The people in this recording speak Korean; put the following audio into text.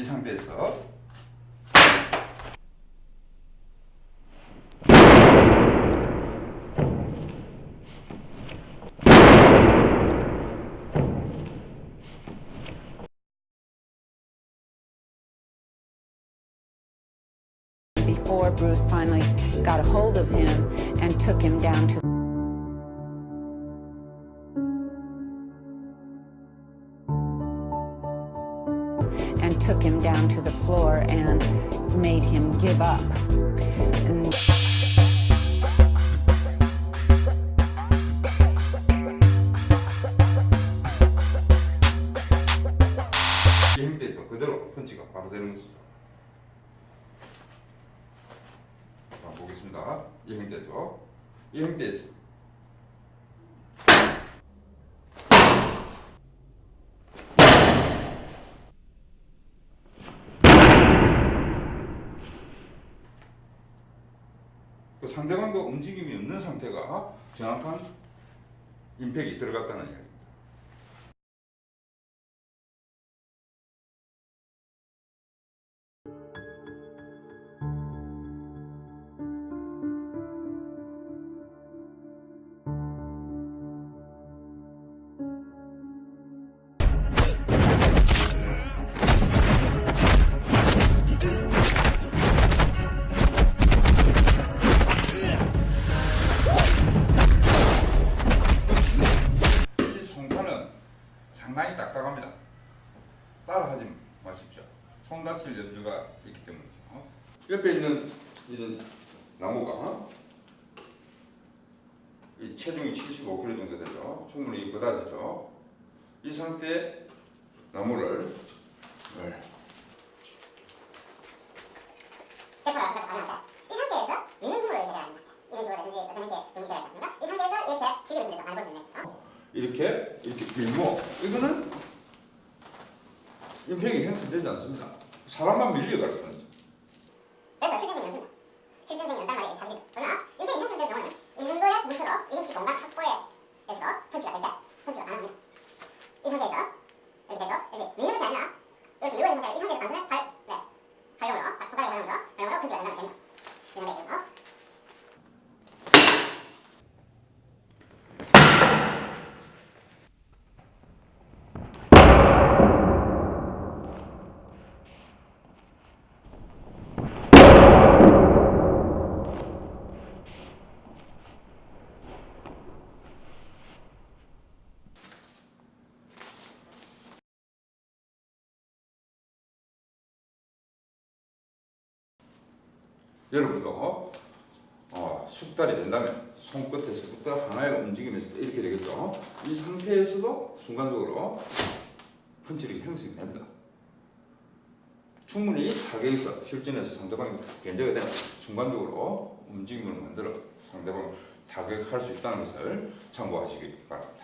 이 상태에서 before Bruce finally got a hold of him and took him down to and took him down to the floor and made him give up. And 이 형태에서 그대로 펀치가 바로 되는 것이죠. 자, 보겠습니다. 이 형태죠. 이 형태에서 그 상대방도 움직임이 없는 상태가 정확한 임팩이 들어갔다는 이야기입니다. 상당히 딱딱합니다. 따라하지 마십시오. 손 다칠 연주가 있기 때문이죠. 옆에 있는 이런 나무가 이 체중이 75kg 정도 되죠. 충분히 부다지죠. 이 상태에 나무를 네. 이 상태에서 이렇게 지게 됩니다. 많이 볼수 있는. 어? 이렇게 이렇게 밀고 이거는 임팩이 형성되지 않습니다. 사람만 밀려가는 거죠. 그래서 실전性연습니다. 실전性연단 말이 사실이죠. 그러나 임팩이 형성된 경우는 이 정도의 무수로 이동치 공간 확보에서 펀치가 될때 펀치가 가능합니다. 이 상태에서 이렇게 되죠. 이렇게 것이 아니라 이렇게 밀고 있는 상태에 이 상태에서 단순히 발, 네, 발용으로, 발, 손가락의 발용으로, 발용으로 펀치가 된다면 됩니다. 이 상태에서 여러분도 어, 숙달이 된다면 손끝에서부터 하나의 움직임에서 이렇게 되겠죠. 이 상태에서도 순간적으로 펀치력이 형성이 됩니다. 충분히 타격에서 실전에서 상대방이 견제가 되면 순간적으로 움직임을 만들어 상대방을 타격할 수 있다는 것을 참고하시기 바랍니다.